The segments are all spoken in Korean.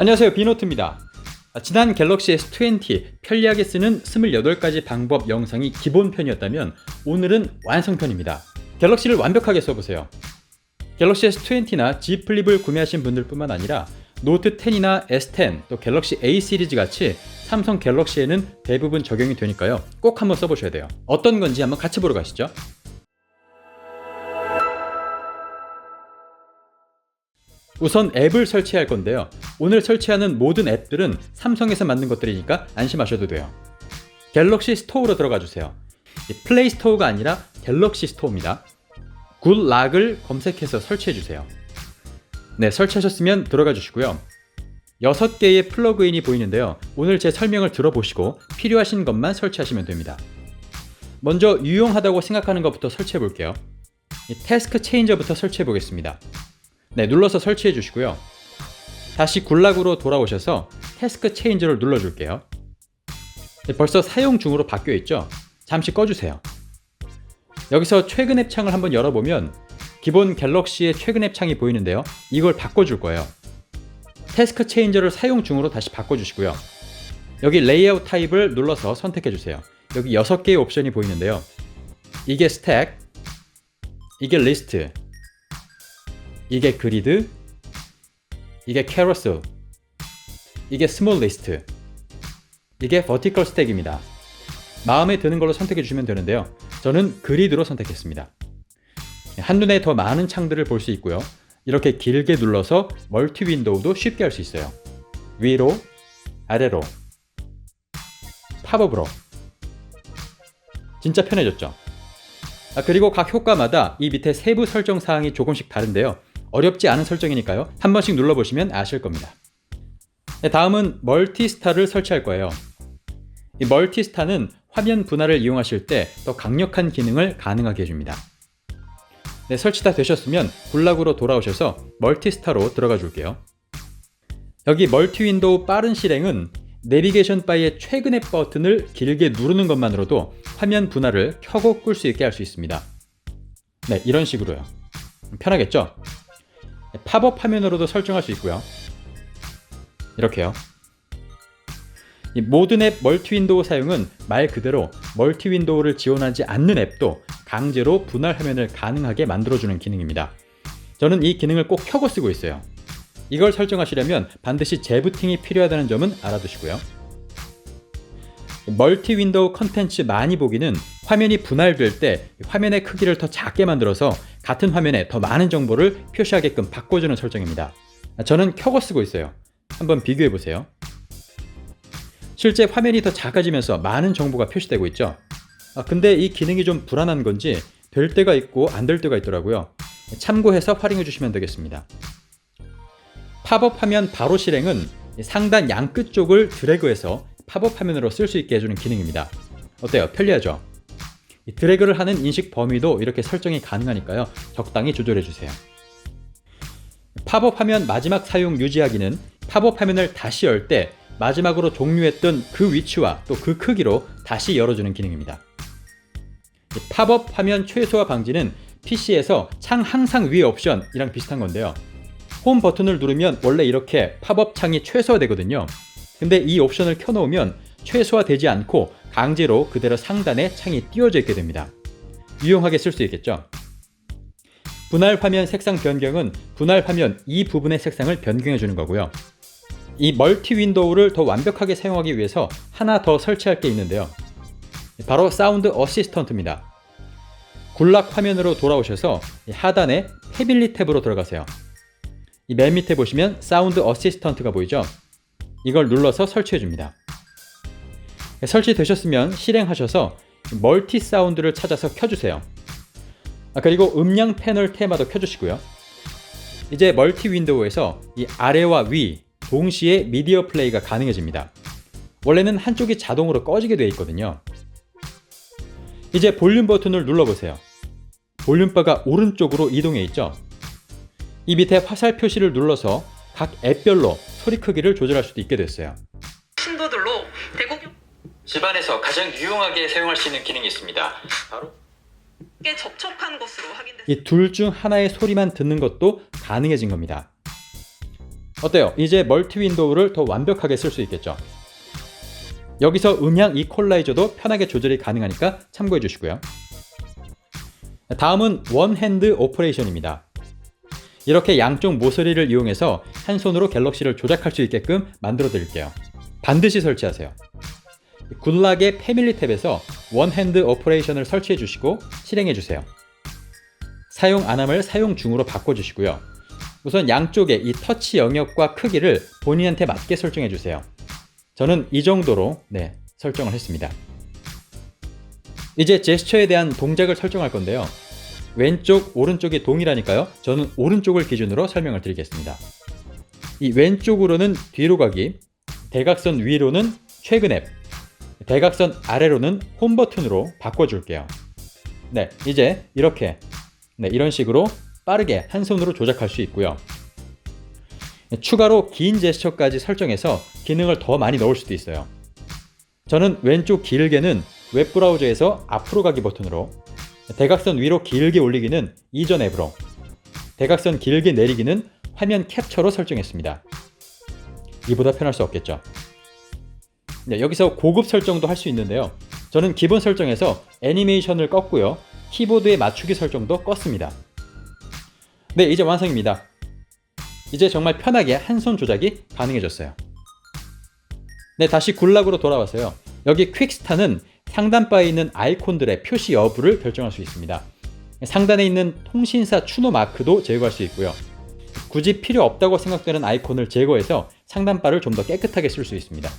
안녕하세요 비노트입니다. 아, 지난 갤럭시 S20 편리하게 쓰는 28가지 방법 영상이 기본편이었다면 오늘은 완성편입니다. 갤럭시를 완벽하게 써보세요. 갤럭시 S20나 Z 플립을 구매하신 분들 뿐만 아니라 노트 10이나 S10 또 갤럭시 A 시리즈 같이 삼성 갤럭시에는 대부분 적용이 되니까요. 꼭 한번 써보셔야 돼요. 어떤 건지 한번 같이 보러 가시죠 우선 앱을 설치할 건데요. 오늘 설치하는 모든 앱들은 삼성에서 만든 것들이니까 안심하셔도 돼요. 갤럭시 스토어로 들어가 주세요. 이 플레이 스토어가 아니라 갤럭시 스토어입니다. 굿락을 검색해서 설치해 주세요. 네, 설치하셨으면 들어가 주시고요. 6개의 플러그인이 보이는데요. 오늘 제 설명을 들어보시고 필요하신 것만 설치하시면 됩니다. 먼저 유용하다고 생각하는 것부터 설치해 볼게요. 이 태스크 체인저부터 설치해 보겠습니다. 네, 눌러서 설치해 주시고요. 다시 굴락으로 돌아오셔서 태스크 체인저를 눌러줄게요. 네, 벌써 사용 중으로 바뀌어 있죠? 잠시 꺼주세요. 여기서 최근 앱 창을 한번 열어보면 기본 갤럭시의 최근 앱 창이 보이는데요. 이걸 바꿔줄 거예요. 태스크 체인저를 사용 중으로 다시 바꿔주시고요. 여기 레이아웃 타입을 눌러서 선택해 주세요. 여기 6개의 옵션이 보이는데요. 이게 스택, 이게 리스트, 이게 그리드, 이게 캐러셀, 이게 스몰 리스트, 이게 버티컬 스택입니다. 마음에 드는 걸로 선택해 주시면 되는데요. 저는 그리드로 선택했습니다. 한눈에 더 많은 창들을 볼 수 있고요. 이렇게 길게 눌러서 멀티 윈도우도 쉽게 할 수 있어요. 위로, 아래로, 팝업으로. 진짜 편해졌죠? 아, 그리고 각 효과마다 이 밑에 세부 설정 사항이 조금씩 다른데요. 어렵지 않은 설정이니까요. 한 번씩 눌러보시면 아실 겁니다. 네, 다음은 멀티스타를 설치할 거예요. 이 멀티스타는 화면 분할을 이용하실 때 더 강력한 기능을 가능하게 해줍니다. 네, 설치 다 되셨으면 굴락으로 돌아오셔서 멀티스타로 들어가 줄게요. 여기 멀티 윈도우 빠른 실행은 내비게이션 바의 최근 앱 버튼을 길게 누르는 것만으로도 화면 분할을 켜고 끌 수 있게 할 수 있습니다. 네, 이런 식으로요. 편하겠죠? 팝업 화면으로도 설정할 수 있고요. 이렇게요. 이 모든 앱 멀티 윈도우 사용은 말 그대로 멀티 윈도우를 지원하지 않는 앱도 강제로 분할 화면을 가능하게 만들어주는 기능입니다. 저는 이 기능을 꼭 켜고 쓰고 있어요. 이걸 설정하시려면 반드시 재부팅이 필요하다는 점은 알아두시고요. 멀티 윈도우 컨텐츠 많이 보기는 화면이 분할될 때 화면의 크기를 더 작게 만들어서 같은 화면에 더 많은 정보를 표시하게끔 바꿔주는 설정입니다. 저는 켜고 쓰고 있어요. 한번 비교해 보세요. 실제 화면이 더 작아지면서 많은 정보가 표시되고 있죠. 아, 근데 이 기능이 좀 불안한 건지 될 때가 있고 안 될 때가 있더라고요. 참고해서 활용해 주시면 되겠습니다. 팝업 화면 바로 실행은 상단 양 끝 쪽을 드래그해서 팝업 화면으로 쓸 수 있게 해주는 기능입니다. 어때요? 편리하죠? 이 드래그를 하는 인식 범위도 이렇게 설정이 가능하니까요. 적당히 조절해 주세요. 팝업 화면 마지막 사용 유지하기는 팝업 화면을 다시 열 때 마지막으로 종료했던 그 위치와 또 그 크기로 다시 열어주는 기능입니다. 이 팝업 화면 최소화 방지는 PC에서 창 항상 위에 옵션이랑 비슷한 건데요. 홈 버튼을 누르면 원래 이렇게 팝업 창이 최소화되거든요. 근데 이 옵션을 켜놓으면 최소화되지 않고 강제로 그대로 상단에 창이 띄워져 있게 됩니다. 유용하게 쓸 수 있겠죠? 분할 화면 색상 변경은 분할 화면 이 부분의 색상을 변경해 주는 거고요. 이 멀티 윈도우를 더 완벽하게 사용하기 위해서 하나 더 설치할 게 있는데요. 바로 사운드 어시스턴트입니다. 굴락 화면으로 돌아오셔서 하단에 패밀리 탭으로 들어가세요. 이맨 밑에 보시면 사운드 어시스턴트가 보이죠? 이걸 눌러서 설치해 줍니다. 설치되셨으면 실행하셔서 멀티 사운드를 찾아서 켜주세요. 아, 그리고 음량 패널 테마도 켜주시고요. 이제 멀티 윈도우에서 이 아래와 위 동시에 미디어 플레이가 가능해집니다. 원래는 한쪽이 자동으로 꺼지게 되어 있거든요. 이제 볼륨 버튼을 눌러보세요. 볼륨바가 오른쪽으로 이동해 있죠? 이 밑에 화살 표시를 눌러서 각 앱별로 소리 크기를 조절할 수도 있게 됐어요. 집안에서 가장 유용하게 사용할 수 있는 기능이 있습니다. 바로 접촉한 것으로 확인됐습니다. 이 둘 중 하나의 소리만 듣는 것도 가능해진 겁니다. 어때요? 이제 멀티 윈도우를 더 완벽하게 쓸 수 있겠죠. 여기서 음향 이퀄라이저도 편하게 조절이 가능하니까 참고해 주시고요. 다음은 원핸드 오퍼레이션입니다. 이렇게 양쪽 모서리를 이용해서 한 손으로 갤럭시를 조작할 수 있게끔 만들어 드릴게요. 반드시 설치하세요. 굴락의 패밀리 탭에서 원핸드 오퍼레이션을 설치해 주시고 실행해 주세요. 사용 안 함을 사용 중으로 바꿔 주시고요. 우선 양쪽의 이 터치 영역과 크기를 본인한테 맞게 설정해 주세요. 저는 이 정도로 네, 설정을 했습니다. 이제 제스처에 대한 동작을 설정할 건데요. 왼쪽, 오른쪽이 동일하니까요. 저는 오른쪽을 기준으로 설명을 드리겠습니다. 이 왼쪽으로는 뒤로 가기, 대각선 위로는 최근 앱, 대각선 아래로는 홈 버튼으로 바꿔줄게요. 네, 이제 이렇게 네, 이런 식으로 빠르게 한 손으로 조작할 수 있고요. 추가로 긴 제스처까지 설정해서 기능을 더 많이 넣을 수도 있어요. 저는 왼쪽 길게는 웹브라우저에서 앞으로 가기 버튼으로 대각선 위로 길게 올리기는 이전 앱으로 대각선 길게 내리기는 화면 캡처로 설정했습니다. 이보다 편할 수 없겠죠. 네, 여기서 고급 설정도 할 수 있는데요. 저는 기본 설정에서 애니메이션을 껐고요. 키보드의 맞추기 설정도 껐습니다. 네, 이제 완성입니다. 이제 정말 편하게 한 손 조작이 가능해졌어요. 네, 다시 굴락으로 돌아왔어요. 여기 퀵스타는 상단바에 있는 아이콘들의 표시 여부를 결정할 수 있습니다. 상단에 있는 통신사 추노 마크도 제거할 수 있고요. 굳이 필요 없다고 생각되는 아이콘을 제거해서 상단바를 좀 더 깨끗하게 쓸 수 있습니다.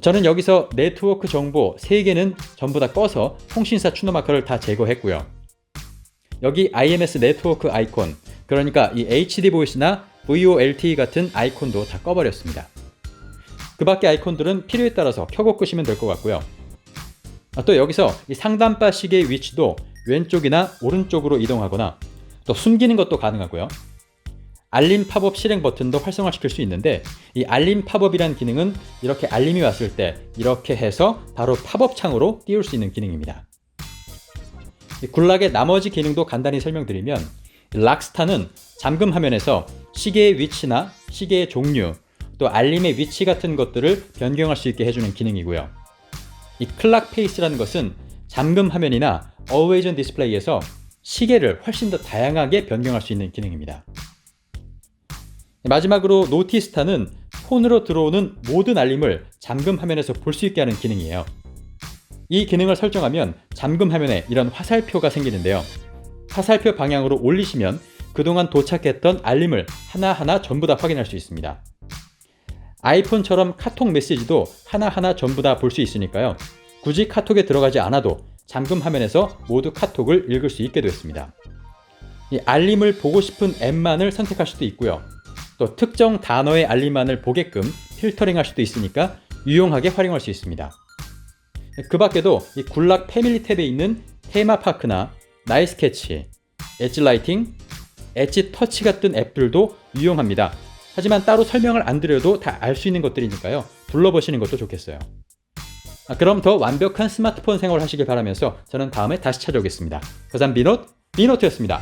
저는 여기서 네트워크 정보 3개는 전부 다 꺼서 통신사 추노 마크를 다 제거했고요. 여기 IMS 네트워크 아이콘, 그러니까 이 HD 보이스나 VoLTE 같은 아이콘도 다 꺼버렸습니다. 그 밖의 아이콘들은 필요에 따라서 켜고 끄시면 될 것 같고요. 아, 또 여기서 이 상단바 시계의 위치도 왼쪽이나 오른쪽으로 이동하거나 또 숨기는 것도 가능하고요. 알림 팝업 실행 버튼도 활성화시킬 수 있는데 이 알림 팝업이란 기능은 이렇게 알림이 왔을 때 이렇게 해서 바로 팝업 창으로 띄울 수 있는 기능입니다. 이 굴락의 나머지 기능도 간단히 설명드리면 락스타는 잠금 화면에서 시계의 위치나 시계의 종류 또 알림의 위치 같은 것들을 변경할 수 있게 해주는 기능이고요. 이 클락 페이스라는 것은 잠금 화면이나 on Display에서 시계를 훨씬 더 다양하게 변경할 수 있는 기능입니다. 마지막으로 노티스타는 폰으로 들어오는 모든 알림을 잠금 화면에서 볼 수 있게 하는 기능이에요. 이 기능을 설정하면 잠금 화면에 이런 화살표가 생기는데요. 화살표 방향으로 올리시면 그동안 도착했던 알림을 하나하나 전부 다 확인할 수 있습니다. 아이폰처럼 카톡 메시지도 하나하나 전부 다 볼 수 있으니까요. 굳이 카톡에 들어가지 않아도 잠금 화면에서 모두 카톡을 읽을 수 있게 됐습니다. 이 알림을 보고 싶은 앱만을 선택할 수도 있고요. 또 특정 단어의 알림만을 보게끔 필터링 할 수도 있으니까 유용하게 활용할 수 있습니다. 그 밖에도 이 굴락 패밀리 탭에 있는 테마파크나 나이스캐치, 엣지 라이팅, 엣지 터치 같은 앱들도 유용합니다. 하지만 따로 설명을 안 드려도 다 알 수 있는 것들이니까요. 둘러보시는 것도 좋겠어요. 아, 그럼 더 완벽한 스마트폰 생활을 하시길 바라면서 저는 다음에 다시 찾아오겠습니다. 거산 비노트, 비노트였습니다.